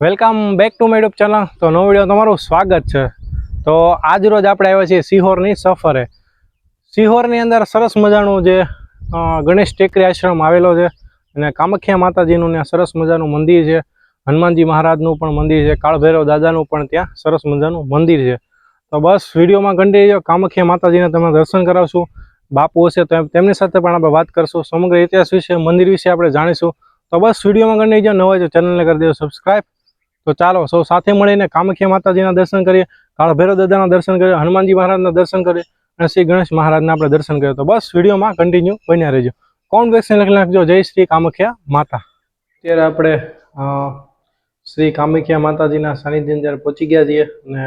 Welcome back to my YouTube channel. તો નવો video તમારું સ્વાગત છે. તો આજ રોજ આપણે આવ્યા છીએ સિહોરની સફરે. સિહોરની અંદર સરસ મજાનું જે ગણેશ ટેકરી આશ્રમ આવેલો છે અને કામાખ્યા માતાજીનું ત્યાં સરસ મજાનું મંદિર છે. હનુમાનજી મહારાજનું પણ મંદિર છે. કાળભૈરવ દાદાનું પણ ત્યાં સરસ મજાનું મંદિર છે. તો બસ વિડીયોમાં કંટી રહ્યો કામાખ્યા માતાજીને તમે દર્શન કરાવશું. બાપુ હશે તો તેમની સાથે પણ આપણે વાત કરશું. સમગ્ર ઇતિહાસ વિશે, મંદિર વિશે આપણે જાણીશું. તો બસ વિડીયોમાં કંટી જાઓ નવા જો ચેનલને કરી દેજો. સબસ્ક્રાઈબ તો ચાલો, સૌ સાથે મળીને કામાખ્યા માતાજીના દર્શન કરીએ, કાળભૈરવ દાદાના દર્શન કરીએ, હનુમાનજી મહારાજના દર્શન કરીએ અને શ્રી ગણેશ મહારાજના આપણે દર્શન કરીએ. તો બસ, વિડીયોમાં કન્ટિન્યુ બન્યા રહેજો. કોણ વેક્સિન લખી નાખજો? જય શ્રી કામાખ્યા માતા. અત્યારે આપણે શ્રી કામાખ્યા માતાજીના સાનિધ્ય જ્યારે પહોંચી ગયા છીએ અને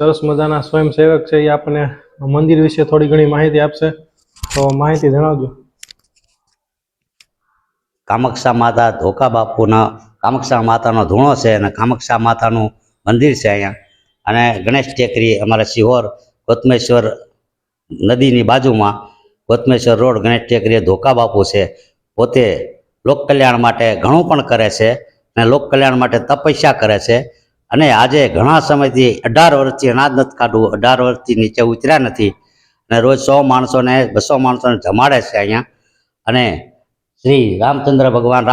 સરસ મજાના સ્વયંસેવક છે એ આપણને મંદિર વિશે થોડી ઘણી માહિતી આપશે. તો માહિતી જણાવજો. કામાક્ષા માતા ધોકા બાપુના કામાક્ષા માતાનો ધૂણો છે અને કામાક્ષા માતાનું મંદિર છે અહીંયા. અને ગણેશ ટેકરી અમારા સિહોર ગોતમેશ્વર નદીની બાજુમાં ગોતમેશ્વર રોડ ગણેશ ટેકરીએ ધોકા બાપુ છે. પોતે લોક કલ્યાણ માટે ઘણું પણ કરે છે અને લોક કલ્યાણ માટે તપસ્યા કરે છે. અને આજે ઘણા સમયથી અઢાર વર્ષથી અનાજ નથી કાઢવું, અઢાર વર્ષથી નીચે ઉતર્યા નથી. અને રોજ સો માણસોને, બસો માણસોને જમાડે છે અહીંયા. અને શ્રી રામચંદ્ર ભગવાન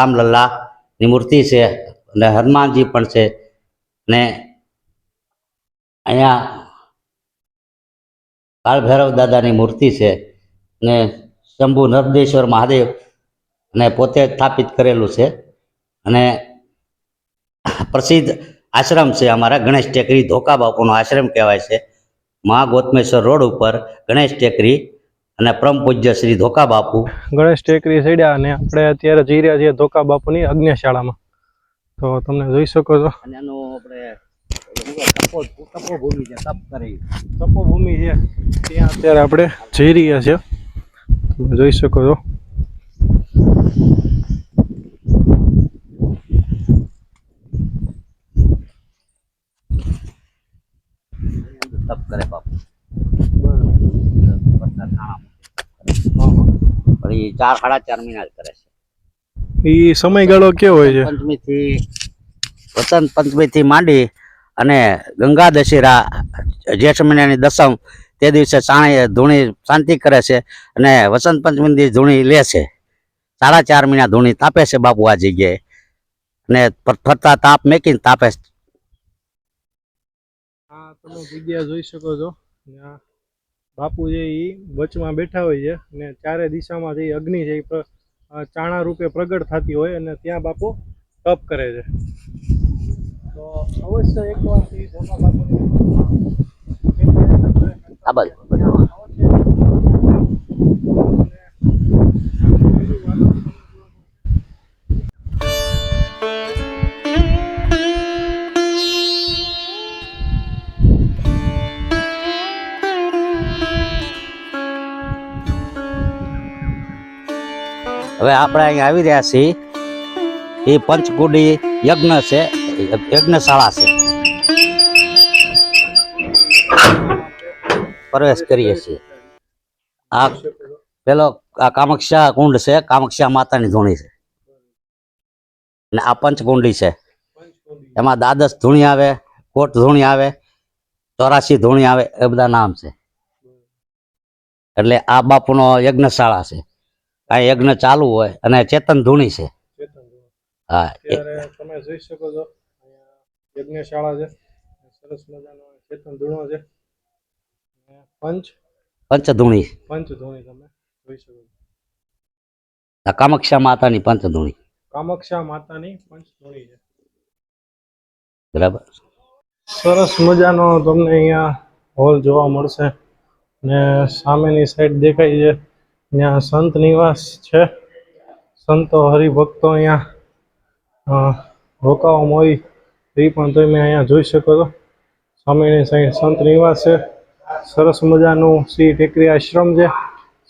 રામલલ્લાની મૂર્તિ છે અને હનુમાનજી પણ છે. ને અહીંયા કાળભૈરવ દાદાની મૂર્તિ છે ને શંભુ નર્મદેશ્વર મહાદેવ ને પોતે સ્થાપિત કરેલું છે. અને પ્રસિદ્ધ આશ્રમ છે અમારા ગણેશ ટેકરી ધોકા બાપુનો આશ્રમ કહેવાય છે. મહા ગોતમેશ્વર રોડ ઉપર ગણેશ ટેકરી અને પરમ પૂજ્ય શ્રી ધોકા બાપુ ગણેશ ટેકરી સડ્યા અને આપણે અત્યારે જઈ રહ્યા છીએ ધોકા બાપુની અગ્નિશાળામાં. તો તમે જોઈ શકો છો. અને આનો આપણે તપોભૂમિ છે તપ કરી. તપોભૂમિ છે. ત્યાં અત્યારે આપણે જઈ રહ્યા છીએ. તમે જોઈ શકો છો. પણ ચાર સાડા ચાર મહિના કરે છે. એ સમયગાળો કેવો હોય છે? પંચમી થી વસંત પંચમી થી માંડી અને ગંગા દશેરા જેઠ મહિનાની દસમ તે દિવસે સાણે ધૂણી શાંતિ કરે છે અને વસંત પંચમી દિવસ ધૂણી લે છે. સાડા ચાર મહિના ધૂણી તાપે છે બાપુ આ જગ્યાએ. અને ફરતા તાપ મેકીને તાપે તમે જગ્યા જોઈ શકો છો. બાપુ છે એ વચમાં બેઠા હોય છે અને ચારે દિશામાં જે અગ્નિ છે એ ચાણા રૂપે પ્રગટ થતી હોય અને ત્યાં બાપુ તપ કરે છે. તો અવશ્ય એકવાર આ બાજુ હવે આપણે અહીંયા આવી રહ્યા છીએ. એ પંચકુડી યજ્ઞ છે, યજ્ઞશાળા છે. પ્રવેશ કરીએ છીએ. આ પેલો, આ કામાક્ષા કુંડ છે, કામાક્ષા માતાની ધૂણી છે. અને આ પંચકુંડી છે. એમાં દાદશ ધૂણી આવે, કોટ ધૂણી આવે, ચોરાસી ધૂણી આવે, એ બધા નામ છે. એટલે આ બાપુનો યજ્ઞશાળા છે. આ યજ્ઞ ચાલુ હોય અને ચેતન ધૂણી છે. હા તમે જોઈ શકો છો યજ્ઞશાળા છે સરસ મજાનો ચેતન ધૂણો છે. પંચ પંચધૂણી. પંચ ધૂણી તમે જોઈ શકો છો. કામાક્ષા માતાની પંચધૂણી. કામાક્ષા માતાની પંચ ધૂણી છે. બરાબર. સરસ મજાનો તમને અહીંયા હોલ જોવા મળશે ને સામેની સાઈડ દેખાય છે. ત્યાં સંત નિવાસ છે. સંતો હરિભક્તો અહીંયા રોકાવામાં હોય એ પણ તમે અહીંયા જોઈ શકો છો. સામેની સાઈડ સંત નિવાસ છે. સરસ મજાનું શ્રી ટેકરી આશ્રમ છે.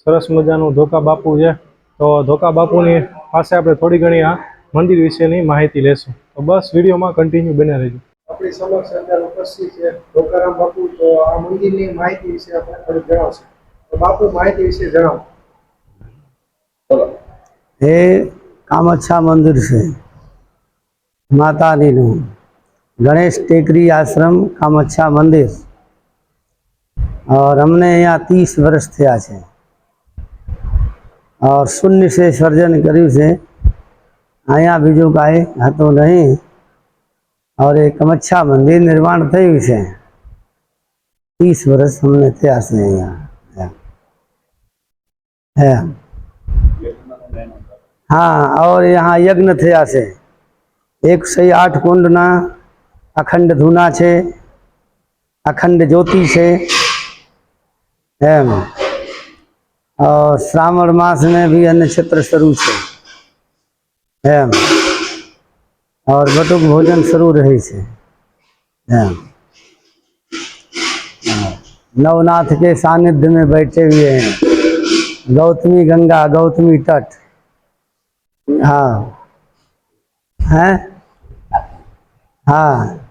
સરસ મજાનું ધોકા બાપુ છે. તો ધોકા બાપુની પાસે આપણે થોડી ઘણી આ મંદિર વિશેની માહિતી લેશું. તો બસ વિડીયોમાં કન્ટિન્યુ બને રહેજો. આપણી સમક્ષ અત્યારે ઉપસ્થિત છે ધોકારામ બાપુ. તો આ મંદિરની માહિતી વિશે આપણે થોડીક જણાવશે. તો બાપુ માહિતી વિશે જણાવો. એ કામાખ્યા મંદિર છે માતાજીનું ગણેશ ટેકરી આશ્રમ કામચ્છા મંદિર और हमने यहाँ तीस વર્ષ થયા છે और શૂન્ય से સર્જન કર્યું છે અહીંયા બીજું કાંઈ હતું નહીં और એ કમચ્છા મંદિર નિર્માણ થયું છે तीस વર્ષ અમને થયા છે અહીંયા હે હા और यहाँ યજ્ઞ થયા છે એક સહી આઠ કુંડના અખંડ ધૂના છે અખંડ જ્યોતિ છે એમ और श्रावण मास में भी अन्न क्षेत्र शुरू છે એમ और बटुक भोजन शुरू रहे છે એમ नवनाथ के सानिध्य में बैठे हुए हैं गौतमी गंगा गौतमी तट हाँ। हैं? हाँ।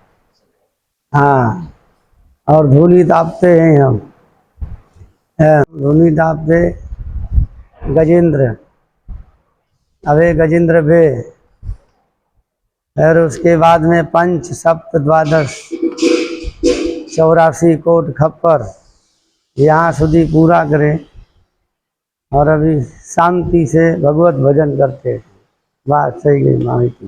हाँ। और धूली तापते हैं हम। धूली तापते। गजेंद्र। अवे गजेंद्र भे फिर उसके बाद में पंच, सप्त, द्वादश, चौरासी कोट खप्पर। यहाँ सुधी पूरा करे। और अभी शांति से भगवत भजन करते बात सही गई माहिती